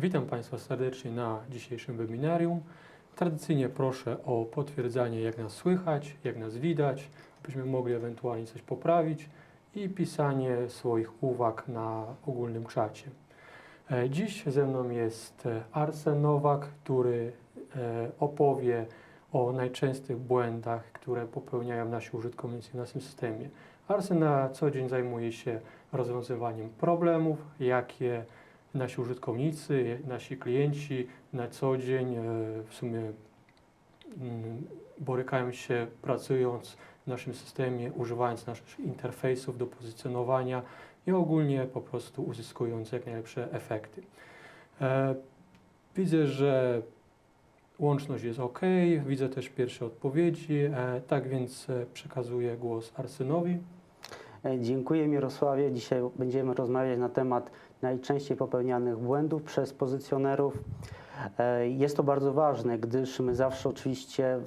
Witam Państwa serdecznie na dzisiejszym webinarium. Tradycyjnie proszę o potwierdzanie, jak nas słychać, jak nas widać, byśmy mogli ewentualnie coś poprawić i pisanie swoich uwag na ogólnym czacie. E, Dziś ze mną jest e, Arsen Nowak, który e, opowie o najczęstszych błędach, które popełniają nasi użytkownicy w naszym systemie. Arsen na co dzień zajmuje się rozwiązywaniem problemów, jakie nasi użytkownicy, nasi klienci na co dzień e, w sumie mm, borykają się pracując w naszym systemie, używając naszych interfejsów do pozycjonowania i ogólnie po prostu uzyskując jak najlepsze efekty. E, Widzę, że łączność jest ok, widzę też pierwsze odpowiedzi, e, tak więc przekazuję głos Arsynowi. Dziękuję Mirosławie. Dzisiaj będziemy rozmawiać na temat najczęściej popełnianych błędów przez pozycjonerów. E, Jest to bardzo ważne, gdyż my zawsze oczywiście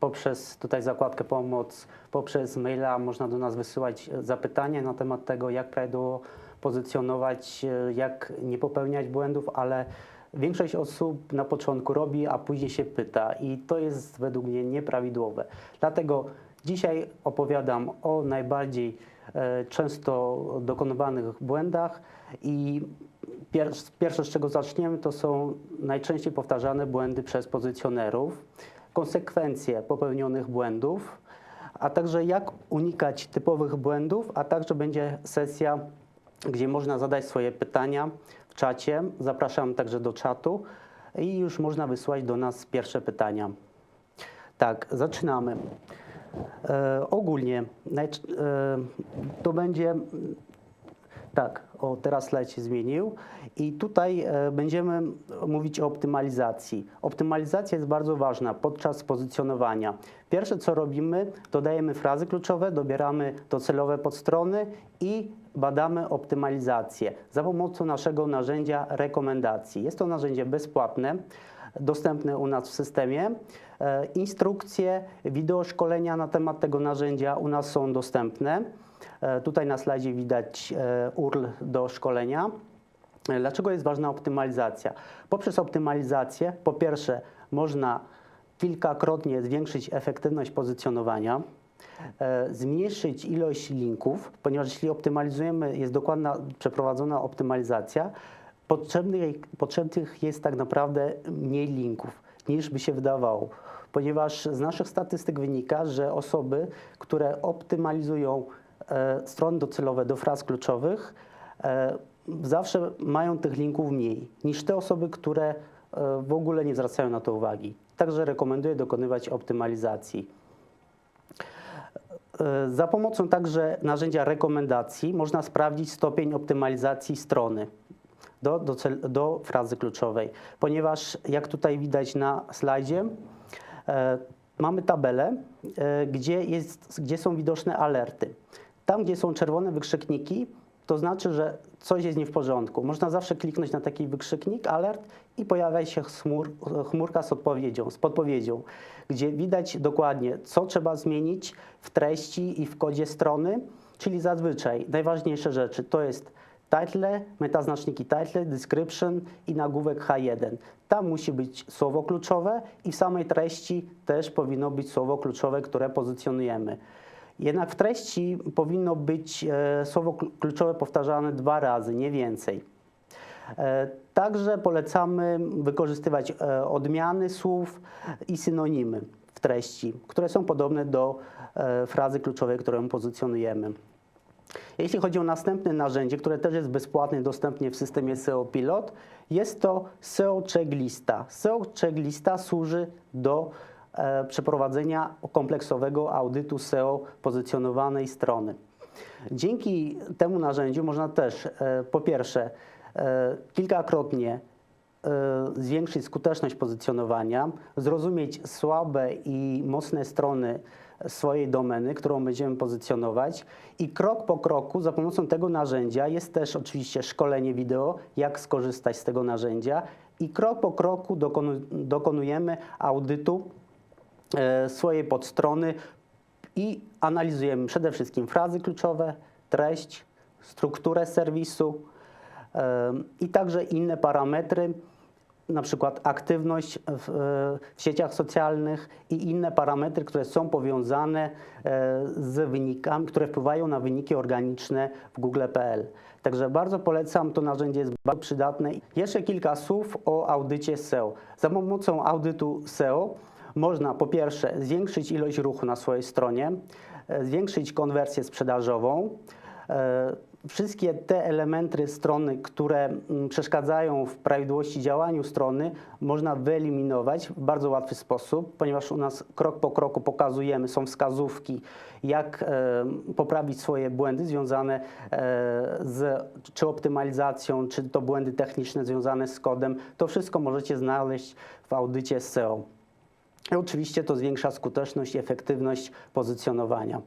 poprzez tutaj zakładkę pomoc, poprzez maila można do nas wysyłać zapytania na temat tego, jak prawidłowo pozycjonować, e, jak nie popełniać błędów, ale większość osób na początku robi, a później się pyta i to jest według mnie nieprawidłowe. Dlatego dzisiaj opowiadam o najbardziej e, często dokonywanych błędach i pier pierwsze, z czego zaczniemy, to są najczęściej powtarzane błędy przez pozycjonerów, konsekwencje popełnionych błędów, a także jak unikać typowych błędów, a także będzie sesja, gdzie można zadać swoje pytania w czacie. Zapraszam także do czatu i już można wysłać do nas pierwsze pytania. Tak, zaczynamy. E, ogólnie e, to będzie tak, o teraz slajd się zmienił i tutaj e, będziemy mówić o optymalizacji. Optymalizacja jest bardzo ważna podczas pozycjonowania. Pierwsze co robimy, dodajemy frazy kluczowe, dobieramy docelowe podstrony i badamy optymalizację za pomocą naszego narzędzia rekomendacji. Jest to narzędzie bezpłatne, dostępne u nas w systemie. E, Instrukcje, wideo szkolenia na temat tego narzędzia u nas są dostępne. E, Tutaj na slajdzie widać e, URL do szkolenia. E, Dlaczego jest ważna optymalizacja? Poprzez optymalizację, po pierwsze, można kilkakrotnie zwiększyć efektywność pozycjonowania, zmniejszyć ilość linków, ponieważ jeśli optymalizujemy, jest dokładna przeprowadzona optymalizacja, potrzebnych, potrzebnych jest tak naprawdę mniej linków niż by się wydawało. Ponieważ z naszych statystyk wynika, że osoby, które optymalizują e, strony docelowe do fraz kluczowych, e, zawsze mają tych linków mniej niż te osoby, które e, w ogóle nie zwracają na to uwagi. Także rekomenduję dokonywać optymalizacji. Za pomocą także narzędzia rekomendacji można sprawdzić stopień optymalizacji strony do, do, cel, do frazy kluczowej, ponieważ jak tutaj widać na slajdzie, e, mamy tabelę, e, gdzie, jest, gdzie są widoczne alerty. Tam, gdzie są czerwone wykrzykniki, to znaczy, że coś jest nie w porządku. Można zawsze kliknąć na taki wykrzyknik, alert i pojawia się chmur, chmurka z odpowiedzią, z podpowiedzią, gdzie widać dokładnie, co trzeba zmienić w treści i w kodzie strony, czyli zazwyczaj najważniejsze rzeczy to jest title, metaznaczniki title, description i nagłówek H1. Tam musi być słowo kluczowe i w samej treści też powinno być słowo kluczowe, które pozycjonujemy. Jednak w treści powinno być e, słowo kl- kluczowe powtarzane dwa razy, nie więcej. E, Także polecamy wykorzystywać e, odmiany słów i synonimy w treści, które są podobne do frazy kluczowej, którą pozycjonujemy. Jeśli chodzi o następne narzędzie, które też jest bezpłatnie dostępne w systemie SEO Pilot, jest to SEO Checklista. SEO Checklista służy do przeprowadzenia kompleksowego audytu SEO pozycjonowanej strony. Dzięki temu narzędziu można też e, po pierwsze e, kilkakrotnie e, zwiększyć skuteczność pozycjonowania, zrozumieć słabe i mocne strony swojej domeny, którą będziemy pozycjonować i krok po kroku za pomocą tego narzędzia jest też oczywiście szkolenie wideo, jak skorzystać z tego narzędzia i krok po kroku dokonu, dokonujemy audytu e, swojej podstrony i analizujemy przede wszystkim frazy kluczowe, treść, strukturę serwisu, e, i także inne parametry, na przykład aktywność w, e, w sieciach socjalnych i inne parametry, które są powiązane e, z wynikami, które wpływają na wyniki organiczne w google.pl. Także bardzo polecam, to narzędzie jest bardzo przydatne. Jeszcze kilka słów o audycie SEO. Za pomocą audytu SEO można po pierwsze zwiększyć ilość ruchu na swojej stronie, e, zwiększyć konwersję sprzedażową, e, wszystkie te elementy strony, które mm, przeszkadzają w prawidłowości działaniu strony, można wyeliminować w bardzo łatwy sposób, ponieważ u nas krok po kroku pokazujemy, są wskazówki, jak e, poprawić swoje błędy związane z czy optymalizacją, czy to błędy techniczne związane z kodem. To wszystko możecie znaleźć w audycie SEO. Oczywiście to zwiększa skuteczność i efektywność pozycjonowania.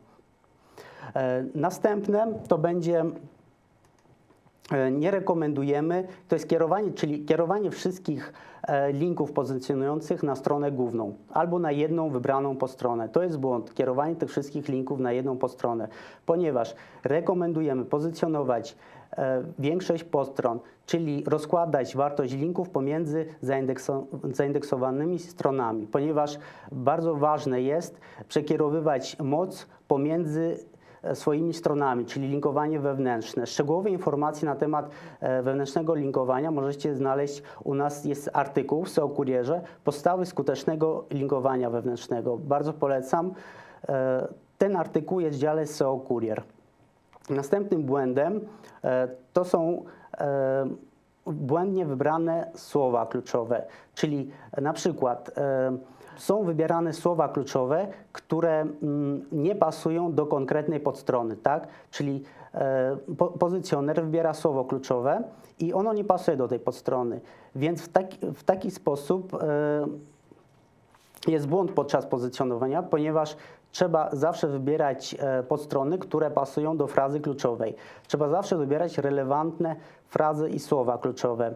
E, Następne to będzie e, nie rekomendujemy, to jest kierowanie, czyli kierowanie wszystkich e, linków pozycjonujących na stronę główną albo na jedną wybraną podstronę. To jest błąd, kierowanie tych wszystkich linków na jedną podstronę, ponieważ rekomendujemy pozycjonować większość podstron, czyli rozkładać wartość linków pomiędzy zaindekso- zaindeksowanymi stronami, ponieważ bardzo ważne jest przekierowywać moc pomiędzy e, swoimi stronami, czyli linkowanie wewnętrzne. Szczegółowe informacje na temat e, wewnętrznego linkowania możecie znaleźć u nas, jest artykuł w SEO Kurierze, podstawy skutecznego linkowania wewnętrznego. Bardzo polecam. E, Ten artykuł jest w dziale SEO Kurier. Następnym błędem e, to są e, błędnie wybrane słowa kluczowe, czyli na przykład e, są wybierane słowa kluczowe, które mm, nie pasują do konkretnej podstrony, tak? Czyli e, po, pozycjoner wybiera słowo kluczowe i ono nie pasuje do tej podstrony, więc w taki, w taki sposób e, jest błąd podczas pozycjonowania, ponieważ trzeba zawsze wybierać e, podstrony, które pasują do frazy kluczowej. Trzeba zawsze wybierać relevantne frazy i słowa kluczowe.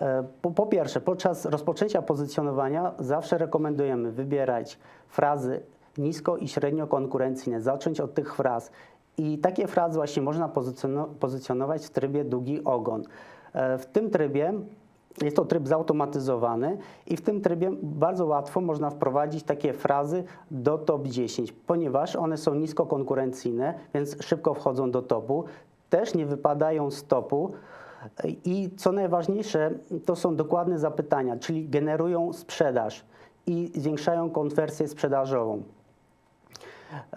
E, Po, po pierwsze, podczas rozpoczęcia pozycjonowania zawsze rekomendujemy wybierać frazy nisko i średnio konkurencyjne, zacząć od tych fraz. I takie frazy właśnie można pozycjono- pozycjonować w trybie długi ogon. E, W tym trybie jest to tryb zautomatyzowany i w tym trybie bardzo łatwo można wprowadzić takie frazy do top 10, ponieważ one są nisko konkurencyjne, więc szybko wchodzą do topu, też nie wypadają z topu i co najważniejsze, to są dokładne zapytania, czyli generują sprzedaż i zwiększają konwersję sprzedażową.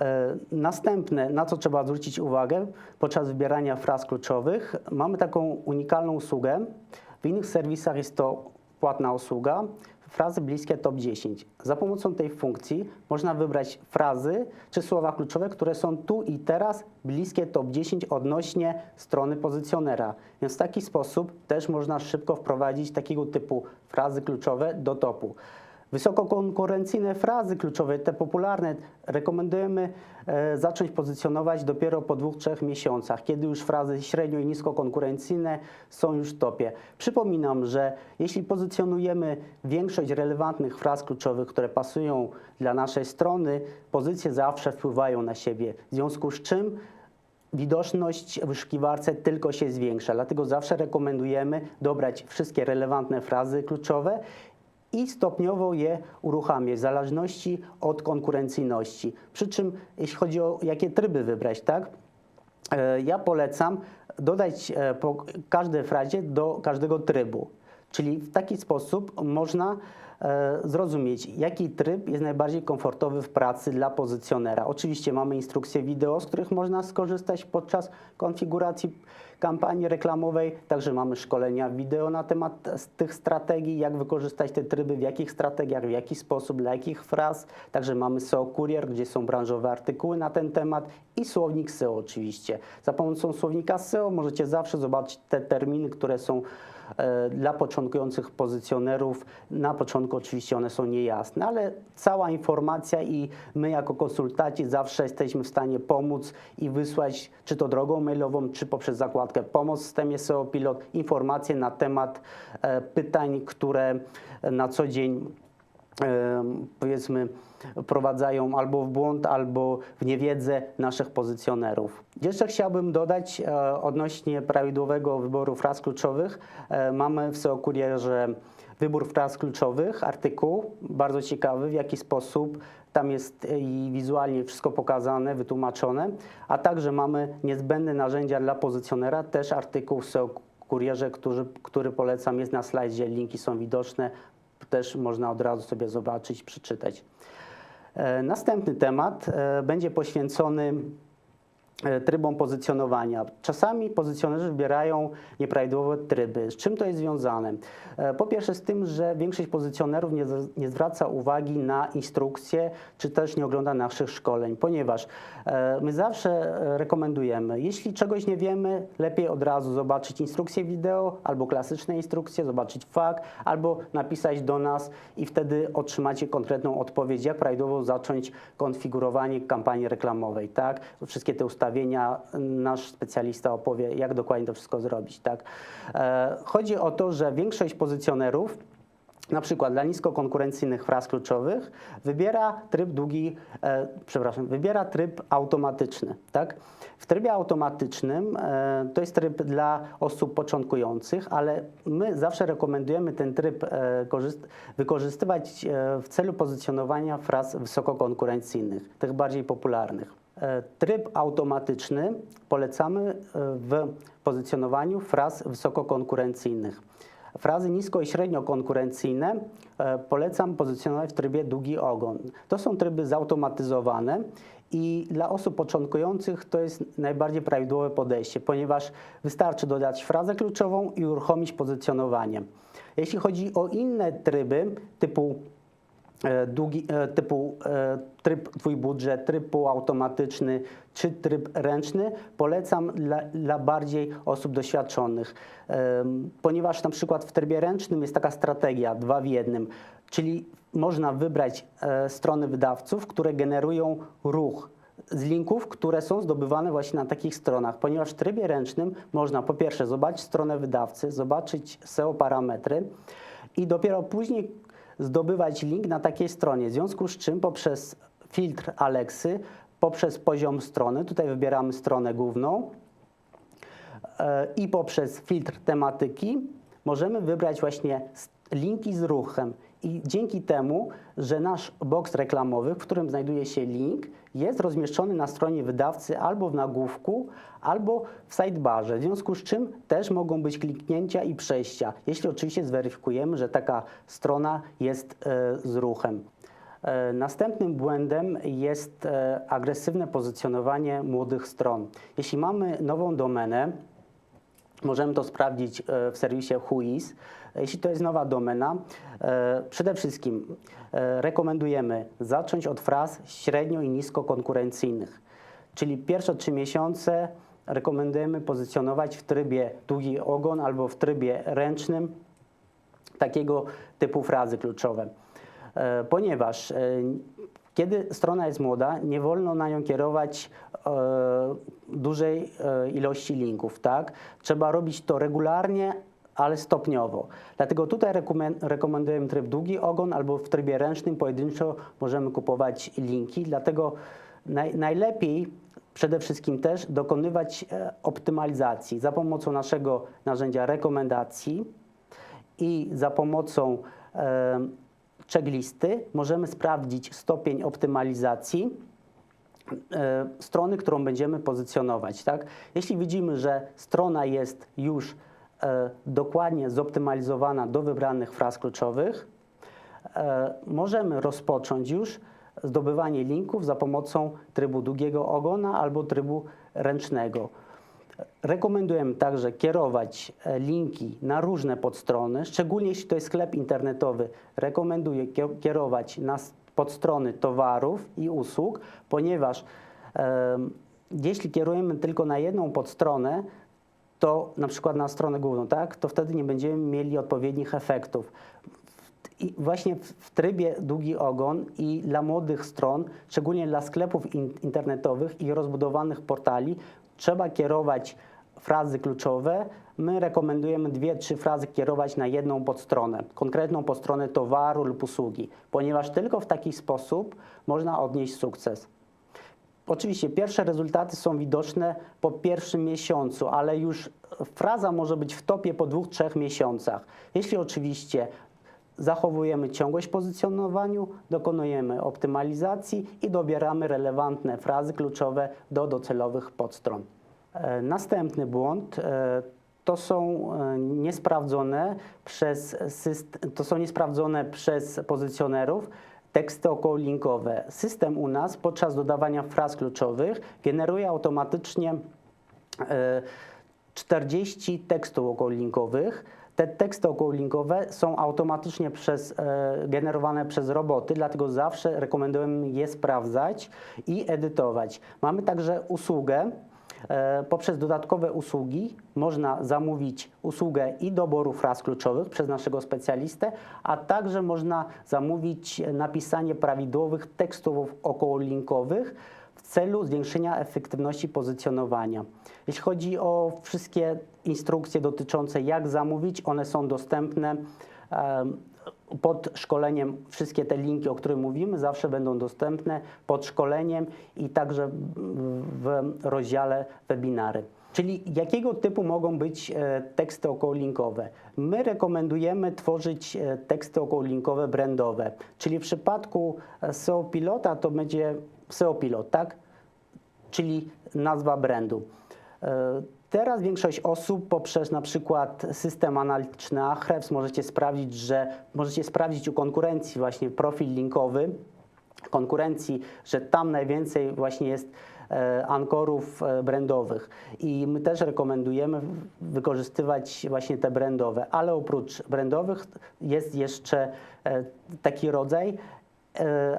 E, Następne, na co trzeba zwrócić uwagę podczas wybierania fraz kluczowych, mamy taką unikalną usługę. W innych serwisach jest to płatna usługa, frazy bliskie top 10. Za pomocą tej funkcji można wybrać frazy czy słowa kluczowe, które są tu i teraz bliskie top 10 odnośnie strony pozycjonera. Więc w taki sposób też można szybko wprowadzić takiego typu frazy kluczowe do topu. Wysokokonkurencyjne frazy kluczowe, te popularne, rekomendujemy e, zacząć pozycjonować dopiero po dwóch, trzech miesiącach, kiedy już frazy średnio i nisko konkurencyjne są już w topie. Przypominam, że jeśli pozycjonujemy większość relevantnych fraz kluczowych, które pasują dla naszej strony, pozycje zawsze wpływają na siebie, w związku z czym widoczność w wyszukiwarce tylko się zwiększa. Dlatego zawsze rekomendujemy dobrać wszystkie relevantne frazy kluczowe i stopniowo je uruchamiać w zależności od konkurencyjności. Przy czym jeśli chodzi o jakie tryby wybrać, tak? E, Ja polecam dodać e, po każdej frazie do każdego trybu. Czyli w taki sposób można zrozumieć, jaki tryb jest najbardziej komfortowy w pracy dla pozycjonera. Oczywiście mamy instrukcje wideo, z których można skorzystać podczas konfiguracji kampanii reklamowej, także mamy szkolenia wideo na temat tych strategii, jak wykorzystać te tryby, w jakich strategiach, w jaki sposób, dla jakich fraz. Także mamy SEO Courier, gdzie są branżowe artykuły na ten temat i słownik SEO oczywiście. Za pomocą słownika SEO możecie zawsze zobaczyć te terminy, które są e, dla początkujących pozycjonerów. Na początku oczywiście one są niejasne, ale cała informacja i my jako konsultaci zawsze jesteśmy w stanie pomóc i wysłać, czy to drogą mailową, czy poprzez zakładkę pomoc w systemie SEO Pilot, informacje na temat e, pytań, które na co dzień powiedzmy wprowadzają albo w błąd, albo w niewiedzę naszych pozycjonerów. Jeszcze chciałbym dodać e, odnośnie prawidłowego wyboru fraz kluczowych. E, mamy w SEO Kurierze wybór fraz kluczowych, artykuł, bardzo ciekawy, w jaki sposób tam jest i wizualnie wszystko pokazane, wytłumaczone, a także mamy niezbędne narzędzia dla pozycjonera, też artykuł w SEO Kurierze, który, który polecam, jest na slajdzie, linki są widoczne, też można od razu sobie zobaczyć, przeczytać. E, Następny temat e, będzie poświęcony trybom pozycjonowania. Czasami pozycjonerzy wybierają nieprawidłowe tryby. Z czym to jest związane? E, Po pierwsze z tym, że większość pozycjonerów nie, nie zwraca uwagi na instrukcje, czy też nie ogląda naszych szkoleń, ponieważ e, my zawsze e, rekomendujemy, jeśli czegoś nie wiemy, lepiej od razu zobaczyć instrukcję wideo albo klasyczne instrukcje, zobaczyć fakt, albo napisać do nas i wtedy otrzymacie konkretną odpowiedź, jak prawidłowo zacząć konfigurowanie kampanii reklamowej, tak? Wszystkie te nasz specjalista opowie, jak dokładnie to wszystko zrobić, tak? E, Chodzi o to, że większość pozycjonerów na przykład dla niskokonkurencyjnych fraz kluczowych wybiera tryb długi, e, przepraszam, wybiera tryb automatyczny, tak? W trybie automatycznym e, to jest tryb dla osób początkujących, ale my zawsze rekomendujemy ten tryb korzyst- wykorzystywać w celu pozycjonowania fraz wysokokonkurencyjnych, tych bardziej popularnych. E, Tryb automatyczny polecamy e, w pozycjonowaniu fraz wysokokonkurencyjnych. Frazy nisko i średnio konkurencyjne e, polecam pozycjonować w trybie długi ogon. To są tryby zautomatyzowane i dla osób początkujących to jest najbardziej prawidłowe podejście, ponieważ wystarczy dodać frazę kluczową i uruchomić pozycjonowanie. Jeśli chodzi o inne tryby typu długi, e, typu e, tryb Twój budżet, tryb półautomatyczny czy tryb ręczny, polecam dla, dla bardziej osób doświadczonych, ponieważ na przykład w trybie ręcznym jest taka strategia dwa w jednym, czyli można wybrać e, strony wydawców, które generują ruch z linków, które są zdobywane właśnie na takich stronach, ponieważ w trybie ręcznym można po pierwsze zobaczyć stronę wydawcy, zobaczyć SEO parametry i dopiero później zdobywać link na takiej stronie, w związku z czym poprzez filtr Alexy, poprzez poziom strony, tutaj wybieramy stronę główną e, i poprzez filtr tematyki możemy wybrać właśnie linki z ruchem. I dzięki temu, że nasz boks reklamowy, w którym znajduje się link, jest rozmieszczony na stronie wydawcy albo w nagłówku, albo w sidebarze, w związku z czym też mogą być kliknięcia i przejścia, jeśli oczywiście zweryfikujemy, że taka strona jest e, z ruchem. E, Następnym błędem jest e, agresywne pozycjonowanie młodych stron. Jeśli mamy nową domenę, Możemy to sprawdzić e, w serwisie Whois. Jeśli to jest nowa domena, e, przede wszystkim e, rekomendujemy zacząć od fraz średnio i nisko konkurencyjnych. Czyli pierwsze trzy miesiące rekomendujemy pozycjonować w trybie długi ogon albo w trybie ręcznym takiego typu frazy kluczowe. Ponieważ kiedy strona jest młoda, nie wolno na nią kierować e, dużej e, ilości linków, tak? Trzeba robić to regularnie, ale stopniowo. Dlatego tutaj rekomen- rekomendujemy tryb długi ogon albo w trybie ręcznym pojedynczo możemy kupować linki. Dlatego naj, najlepiej przede wszystkim też dokonywać e, optymalizacji za pomocą naszego narzędzia rekomendacji i za pomocą e, checklisty możemy sprawdzić stopień optymalizacji e, strony, którą będziemy pozycjonować. Tak? Jeśli widzimy, że strona jest już e, dokładnie zoptymalizowana do wybranych fraz kluczowych, e, możemy rozpocząć już zdobywanie linków za pomocą trybu długiego ogona albo trybu ręcznego. Rekomendujemy także kierować e, linki na różne podstrony, szczególnie jeśli to jest sklep internetowy. Rekomenduję kie- kierować na podstrony towarów i usług, ponieważ em, jeśli kierujemy tylko na jedną podstronę, to na przykład na stronę główną, tak, to wtedy nie będziemy mieli odpowiednich efektów. I właśnie w, trybie długi ogon i dla młodych stron, szczególnie dla sklepów in, internetowych i rozbudowanych portali, trzeba kierować frazy kluczowe, my rekomendujemy dwie, trzy frazy kierować na jedną podstronę, konkretną podstronę towaru lub usługi, ponieważ tylko w taki sposób można odnieść sukces. Oczywiście pierwsze rezultaty są widoczne po pierwszym miesiącu, ale już fraza może być w topie po dwóch, trzech miesiącach. Jeśli oczywiście zachowujemy ciągłość pozycjonowaniu, dokonujemy optymalizacji i dobieramy relevantne frazy kluczowe do docelowych podstron. E, Następny błąd e, to są e, niesprawdzone przez, to są niesprawdzone przez pozycjonerów teksty okołolinkowe. System u nas podczas dodawania fraz kluczowych generuje automatycznie e, 40 tekstów okołolinkowych. Te teksty okołolinkowe są automatycznie przez, e, generowane przez roboty, dlatego zawsze rekomendujemy je sprawdzać i edytować. Mamy także usługę, E, Poprzez dodatkowe usługi można zamówić usługę i doboru fraz kluczowych przez naszego specjalistę, a także można zamówić napisanie prawidłowych tekstów okołolinkowych w celu zwiększenia efektywności pozycjonowania. Jeśli chodzi o wszystkie instrukcje dotyczące jak zamówić, one są dostępne pod szkoleniem wszystkie te linki, o których mówimy, zawsze będą dostępne pod szkoleniem i także w rozdziale webinary. Czyli jakiego typu mogą być e, teksty okołolinkowe? My rekomendujemy tworzyć e, teksty okołolinkowe brandowe, czyli w przypadku e, SEO Pilota to będzie SEO Pilot, tak? Czyli nazwa brandu. Teraz większość osób poprzez na przykład system analityczny Ahrefs możecie sprawdzić, że możecie sprawdzić u konkurencji właśnie profil linkowy konkurencji, że tam najwięcej właśnie jest e, ankorów e, brandowych i my też rekomendujemy wykorzystywać właśnie te brandowe, ale oprócz brandowych jest jeszcze e, taki rodzaj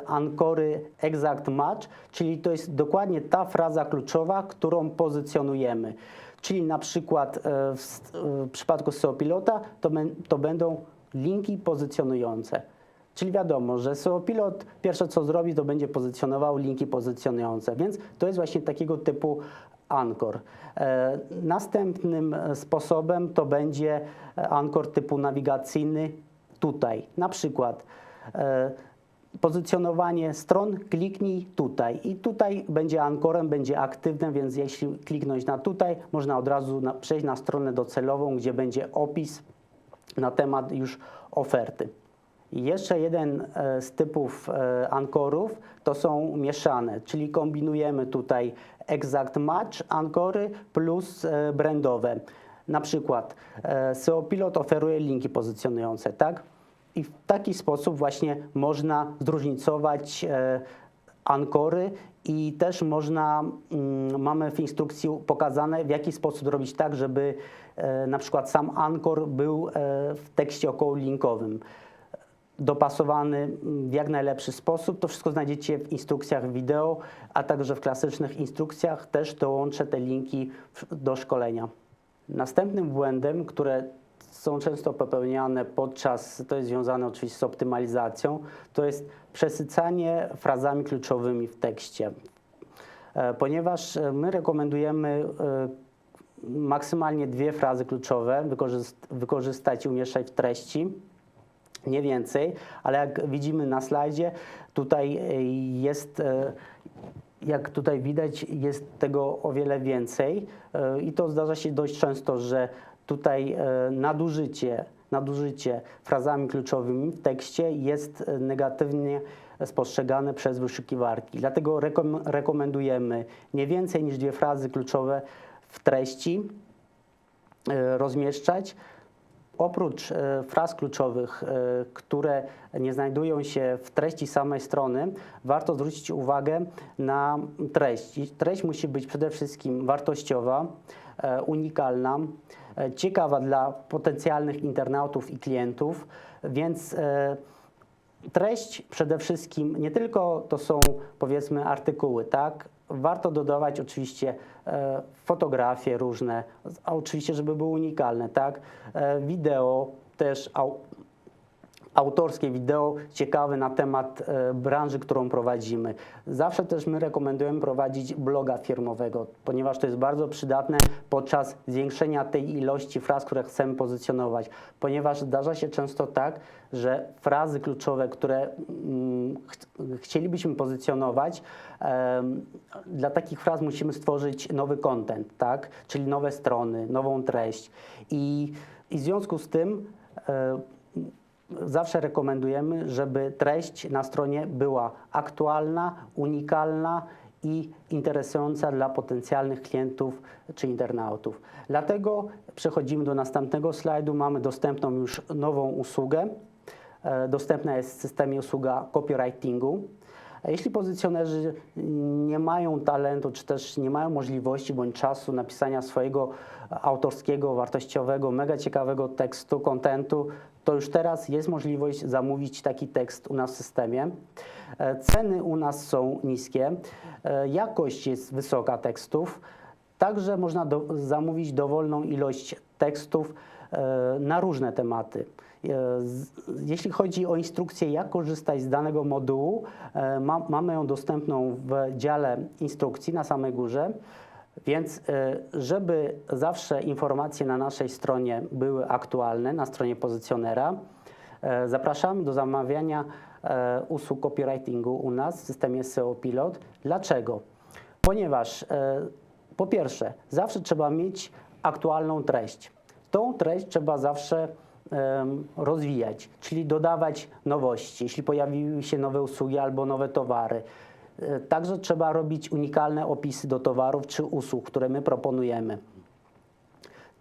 ankory exact match, czyli to jest dokładnie ta fraza kluczowa, którą pozycjonujemy. Czyli na przykład e, w, s- w przypadku SEO Pilota to, to będą linki pozycjonujące. Czyli wiadomo, że SEO Pilot pierwsze co zrobi, to będzie pozycjonował linki pozycjonujące, więc to jest właśnie takiego typu ankor. E, następnym e, sposobem to będzie e, ankor typu nawigacyjny tutaj. Na przykład e, pozycjonowanie stron, kliknij tutaj i tutaj będzie ankorem, będzie aktywne, więc jeśli kliknąć na tutaj, można od razu na, przejść na stronę docelową, gdzie będzie opis na temat już oferty. I jeszcze jeden e, z typów e, ankorów to są mieszane, czyli kombinujemy tutaj exact match ankory plus e, brandowe. Na przykład SEO Pilot oferuje linki pozycjonujące, tak? I w taki sposób właśnie można zróżnicować e, ankory i też można, mm, mamy w instrukcji pokazane, w jaki sposób robić tak, żeby e, na przykład sam ankor był e, w tekście okołolinkowym dopasowany w jak najlepszy sposób. To wszystko znajdziecie w instrukcjach wideo, a także w klasycznych instrukcjach też dołączę te linki do szkolenia. Następnym błędem, które są często popełniane podczas, to jest związane oczywiście z optymalizacją, to jest przesycanie frazami kluczowymi w tekście. E, Ponieważ e, my rekomendujemy e, maksymalnie dwie frazy kluczowe wykorzyst- wykorzystać i umieszczać w treści nie więcej, ale jak widzimy na slajdzie, tutaj jest, jak tutaj widać, jest tego o wiele więcej i to zdarza się dość często, że tutaj e, nadużycie, nadużycie frazami kluczowymi w tekście jest e, negatywnie spostrzegane przez wyszukiwarki. Dlatego rekom- rekomendujemy nie więcej niż dwie frazy kluczowe w treści e, rozmieszczać. Oprócz fraz kluczowych, które nie znajdują się w treści samej strony, warto zwrócić uwagę na treść. Treść musi być przede wszystkim wartościowa, unikalna, ciekawa dla potencjalnych internautów i klientów, więc e, treść przede wszystkim nie tylko to są powiedzmy artykuły, tak? Warto dodawać oczywiście e, fotografie różne, a oczywiście, żeby były unikalne, tak? E, wideo też, autorskie wideo ciekawe na temat e, branży, którą prowadzimy. Zawsze też my rekomendujemy prowadzić bloga firmowego, ponieważ to jest bardzo przydatne podczas zwiększenia tej ilości fraz, które chcemy pozycjonować. Ponieważ zdarza się często tak, że frazy kluczowe, które mm, ch- chcielibyśmy pozycjonować, dla takich fraz musimy stworzyć nowy content, tak? czyli nowe strony, nową treść. I, i w związku z tym e, zawsze rekomendujemy, żeby treść na stronie była aktualna, unikalna i interesująca dla potencjalnych klientów czy internautów. Dlatego przechodzimy do następnego slajdu. Mamy dostępną już nową usługę. E, Dostępna jest w systemie usługa copywritingu. A Jeśli pozycjonerzy nie mają talentu, czy też nie mają możliwości bądź czasu napisania swojego autorskiego, wartościowego, mega ciekawego tekstu, kontentu, to już teraz jest możliwość zamówić taki tekst u nas w systemie. E, Ceny u nas są niskie, e, jakość jest wysoka tekstów, także można do, zamówić dowolną ilość tekstów e, na różne tematy. Jeśli chodzi o instrukcję, jak korzystać z danego modułu, ma, mamy ją dostępną w dziale instrukcji na samej górze. Więc, e, żeby zawsze informacje na naszej stronie były aktualne, na stronie pozycjonera, e, zapraszamy do zamawiania e, usług copywritingu u nas w systemie SEO Pilot. Dlaczego? Ponieważ po pierwsze, zawsze trzeba mieć aktualną treść. Tą treść trzeba zawsze rozwijać, czyli dodawać nowości, jeśli pojawiły się nowe usługi albo nowe towary. E, Także trzeba robić unikalne opisy do towarów czy usług, które my proponujemy.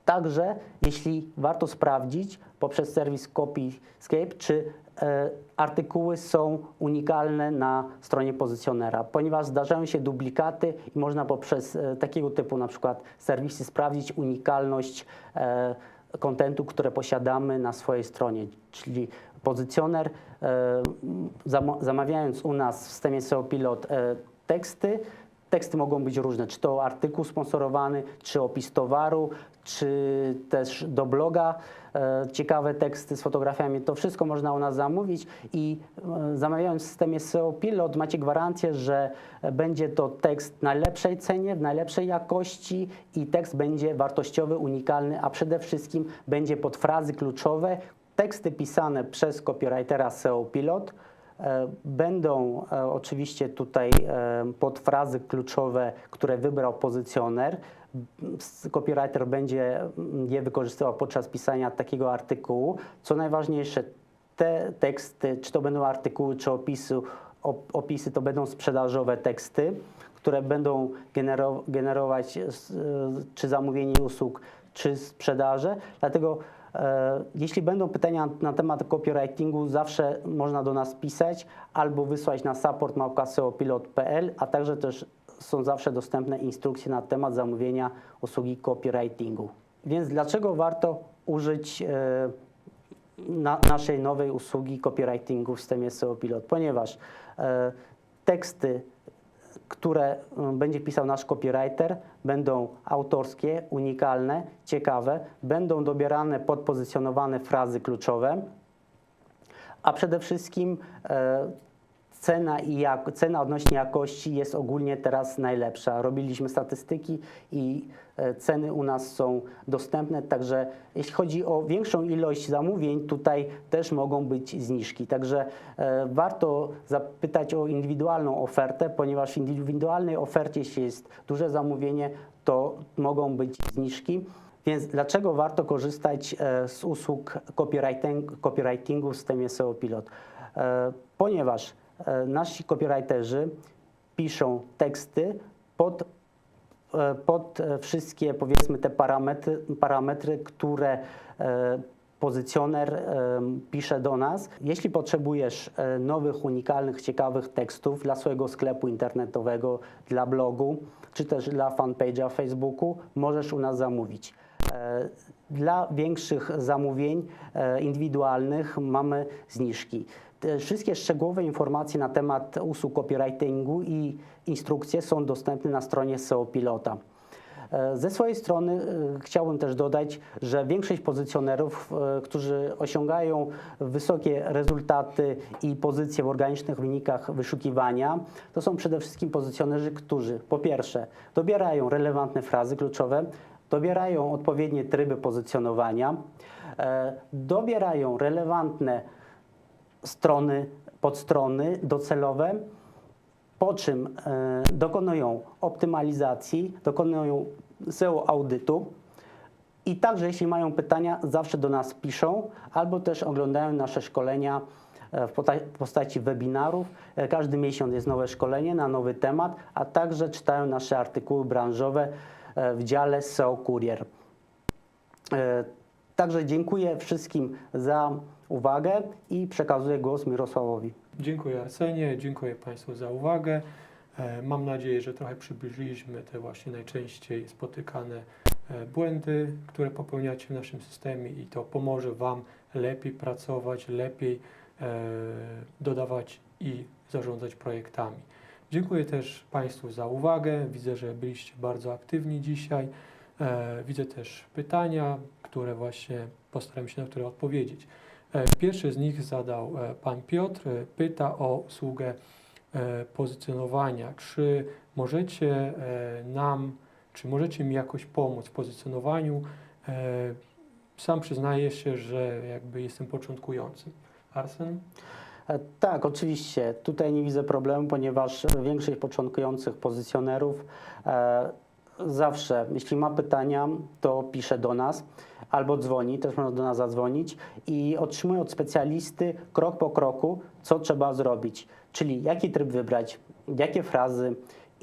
Także, jeśli warto sprawdzić poprzez serwis Copyscape, czy e, artykuły są unikalne na stronie pozycjonera, ponieważ zdarzają się duplikaty i można poprzez e, takiego typu na przykład serwisy sprawdzić unikalność e, kontentu, które posiadamy na swojej stronie, czyli pozycjoner e, zamawiając u nas w systemie SEO Pilot e, teksty, Teksty mogą być różne, czy to artykuł sponsorowany, czy opis towaru, czy też do bloga e, ciekawe teksty z fotografiami. To wszystko można u nas zamówić i zamawiając w systemie SEO Pilot macie gwarancję, że będzie to tekst w najlepszej cenie, w najlepszej jakości i tekst będzie wartościowy, unikalny, a przede wszystkim będzie pod frazy kluczowe, teksty pisane przez copywritera SEO Pilot. E, Będą e, oczywiście tutaj e, podfrazy kluczowe, które wybrał pozycjoner. Copywriter będzie mm, je wykorzystywał podczas pisania takiego artykułu. Co najważniejsze, te teksty, czy to będą artykuły, czy opisy, op- opisy to będą sprzedażowe teksty, które będą genero- generować czy zamówienie usług, czy sprzedaże. Dlatego Jeśli będą pytania na temat copywritingu, zawsze można do nas pisać albo wysłać na support.seopilot.pl, a także też są zawsze dostępne instrukcje na temat zamówienia usługi copywritingu. Więc dlaczego warto użyć e, na, naszej nowej usługi copywritingu w systemie SEO Pilot? Ponieważ e, teksty które y, będzie pisał nasz copywriter, będą autorskie, unikalne, ciekawe, będą dobierane, podpozycjonowane frazy kluczowe, a przede wszystkim e, cena, i jak, cena odnośnie jakości jest ogólnie teraz najlepsza. Robiliśmy statystyki i e, ceny u nas są dostępne, także jeśli chodzi o większą ilość zamówień, tutaj też mogą być zniżki. Także e, warto zapytać o indywidualną ofertę, ponieważ w indywidualnej ofercie, jeśli jest duże zamówienie, to mogą być zniżki. Więc dlaczego warto korzystać e, z usług copywriting, copywritingu w systemie SEO Pilot? Ponieważ nasi copywriterzy piszą teksty pod, e, pod e, wszystkie powiedzmy te parametry, parametry które e, pozycjoner e, pisze do nas. Jeśli potrzebujesz e, nowych, unikalnych, ciekawych tekstów dla swojego sklepu internetowego, dla blogu, czy też dla fanpage'a Facebooku, możesz u nas zamówić. E, Dla większych zamówień e, indywidualnych mamy zniżki. Wszystkie szczegółowe informacje na temat usług copywritingu i instrukcje są dostępne na stronie SEO Pilota. E, Ze swojej strony e, chciałbym też dodać, że większość pozycjonerów, e, którzy osiągają wysokie rezultaty i pozycje w organicznych wynikach wyszukiwania, to są przede wszystkim pozycjonerzy, którzy po pierwsze dobierają relevantne frazy kluczowe, dobierają odpowiednie tryby pozycjonowania, dobierają relevantne strony, podstrony docelowe, po czym e, dokonują optymalizacji, dokonują SEO audytu i także jeśli mają pytania, zawsze do nas piszą albo też oglądają nasze szkolenia e, w postaci webinarów. E, Każdy miesiąc jest nowe szkolenie na nowy temat, a także czytają nasze artykuły branżowe w dziale SEO Kurier. Także dziękuję wszystkim za uwagę i przekazuję głos Mirosławowi. Dziękuję Arsenie, dziękuję Państwu za uwagę. E, Mam nadzieję, że trochę przybliżyliśmy te właśnie najczęściej spotykane e, błędy, które popełniacie w naszym systemie i to pomoże Wam lepiej pracować, lepiej e, dodawać i zarządzać projektami. Dziękuję też Państwu za uwagę. Widzę, że byliście bardzo aktywni dzisiaj. Widzę też pytania, które właśnie postaram się na które odpowiedzieć. E, Pierwszy z nich zadał e, pan Piotr. E, Pyta o usługę pozycjonowania. Czy możecie nam, czy możecie mi jakoś pomóc w pozycjonowaniu? Sam przyznaję się, że jakby jestem początkującym. Arsen? Tak, oczywiście. Tutaj nie widzę problemu, ponieważ większość początkujących pozycjonerów zawsze, jeśli ma pytania, to pisze do nas albo dzwoni, też można do nas zadzwonić i otrzymuje od specjalisty krok po kroku, co trzeba zrobić, czyli jaki tryb wybrać, jakie frazy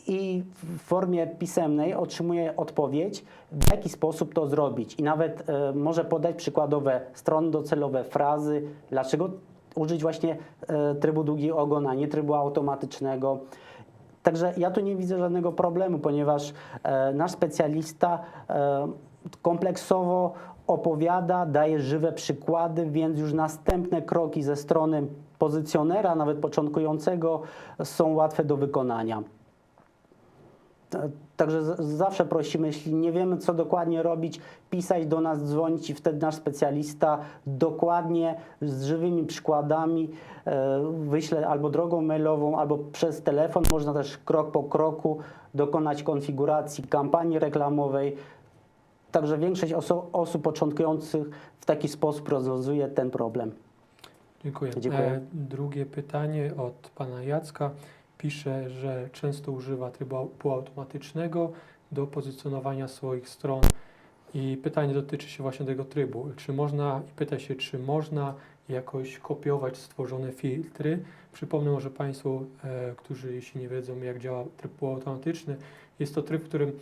i w formie pisemnej otrzymuje odpowiedź, w jaki sposób to zrobić. I nawet e, może podać przykładowe strony docelowe, frazy, dlaczego użyć właśnie e, trybu długi ogon, a nie trybu automatycznego. Także ja tu nie widzę żadnego problemu, ponieważ e, nasz specjalista e, kompleksowo opowiada, daje żywe przykłady, więc już następne kroki ze strony pozycjonera, nawet początkującego, są łatwe do wykonania. Także zawsze prosimy, jeśli nie wiemy, co dokładnie robić, pisać do nas, dzwonić i wtedy nasz specjalista dokładnie z żywymi przykładami e, wyśle albo drogą mailową, albo przez telefon. Można też krok po kroku dokonać konfiguracji kampanii reklamowej. Także większość oso- osób początkujących w taki sposób rozwiązuje ten problem. Dziękuję. Dziękuję. E, drugie pytanie od pana Jacka. Pisze, że często używa trybu au- półautomatycznego do pozycjonowania swoich stron. I pytanie dotyczy się właśnie tego trybu. Czy można, i pyta się, czy można jakoś kopiować stworzone filtry? Przypomnę może Państwu, e, którzy jeśli nie wiedzą, jak działa tryb półautomatyczny, jest to tryb, w którym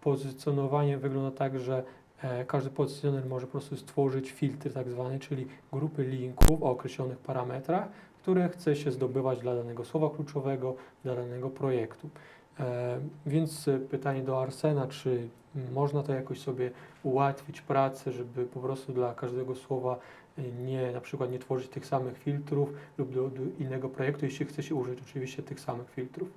pozycjonowanie wygląda tak, że e, każdy pozycjoner może po prostu stworzyć filtr tak zwany, czyli grupy linków o określonych parametrach, które chce się zdobywać dla danego słowa kluczowego, dla danego projektu. E, Więc e, pytanie do Arsena, czy można to jakoś sobie ułatwić pracę, żeby po prostu dla każdego słowa e, nie, na przykład nie tworzyć tych samych filtrów lub do, do innego projektu, jeśli chce się użyć oczywiście tych samych filtrów.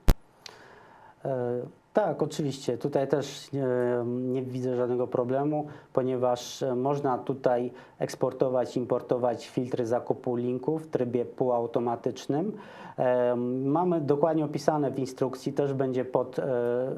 Tak, oczywiście. Tutaj też nie, nie widzę żadnego problemu, ponieważ e, można tutaj eksportować, importować filtry zakupu linków w trybie półautomatycznym. Mamy dokładnie opisane w instrukcji, też będzie pod e,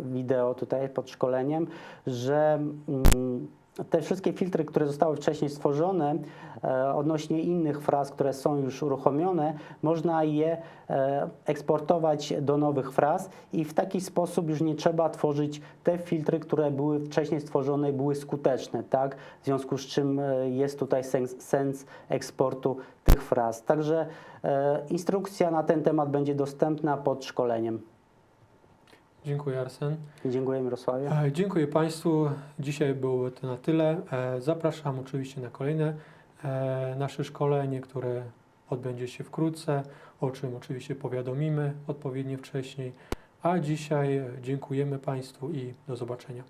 wideo tutaj, pod szkoleniem, że mm, te wszystkie filtry, które zostały wcześniej stworzone e, odnośnie innych fraz, które są już uruchomione, można je e, eksportować do nowych fraz i w taki sposób już nie trzeba tworzyć te filtry, które były wcześniej stworzone i były skuteczne, tak? W związku z czym e, jest tutaj sens, sens eksportu tych fraz. Także instrukcja na ten temat będzie dostępna pod szkoleniem. Dziękuję Arsen. Dziękuję Mirosławie. E, Dziękuję Państwu. Dzisiaj było to na tyle. E, Zapraszam oczywiście na kolejne e, nasze szkolenie, które odbędzie się wkrótce, o czym oczywiście powiadomimy odpowiednio wcześniej. A dzisiaj dziękujemy Państwu i do zobaczenia.